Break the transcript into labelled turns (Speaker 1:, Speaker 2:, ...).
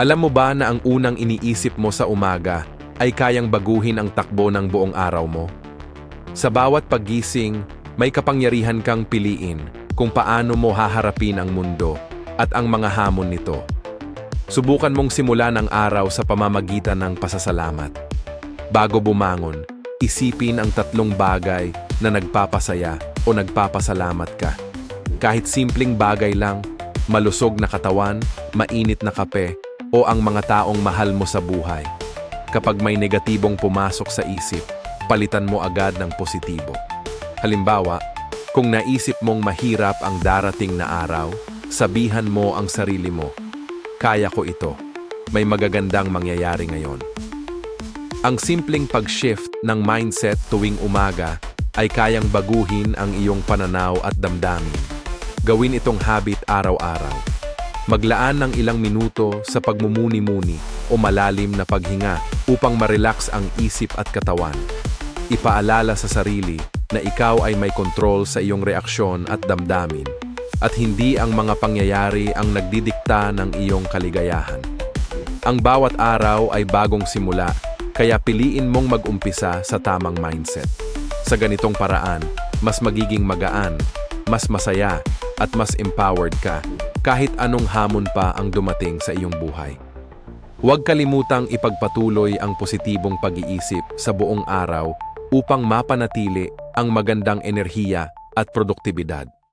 Speaker 1: Alam mo ba na ang unang iniisip mo sa umaga ay kayang baguhin ang takbo ng buong araw mo? Sa bawat paggising, may kapangyarihan kang piliin kung paano mo haharapin ang mundo at ang mga hamon nito. Subukan mong simulan ang araw sa pamamagitan ng pasasalamat. Bago bumangon, isipin ang tatlong bagay na nagpapasaya o nagpapasalamat ka. Kahit simpleng bagay lang, malusog na katawan, mainit na kape, o ang mga taong mahal mo sa buhay. Kapag may negatibong pumasok sa isip, palitan mo agad ng positibo. Halimbawa, kung naisip mong mahirap ang darating na araw, sabihan mo ang sarili mo, kaya ko ito. May magagandang mangyayari ngayon. Ang simpleng pag-shift ng mindset tuwing umaga ay kayang baguhin ang iyong pananaw at damdamin. Gawin itong habit araw-araw. Maglaan ng ilang minuto sa pagmumuni-muni o malalim na paghinga upang marelax ang isip at katawan. Ipaalala sa sarili na ikaw ay may kontrol sa iyong reaksyon at damdamin at hindi ang mga pangyayari ang nagdidikta ng iyong kaligayahan. Ang bawat araw ay bagong simula, kaya piliin mong mag-umpisa sa tamang mindset. Sa ganitong paraan, mas magiging magaan, mas masaya, at mas empowered ka kahit anong hamon pa ang dumating sa iyong buhay. Huwag kalimutang ipagpatuloy ang positibong pag-iisip sa buong araw upang mapanatili ang magandang enerhiya at produktibidad.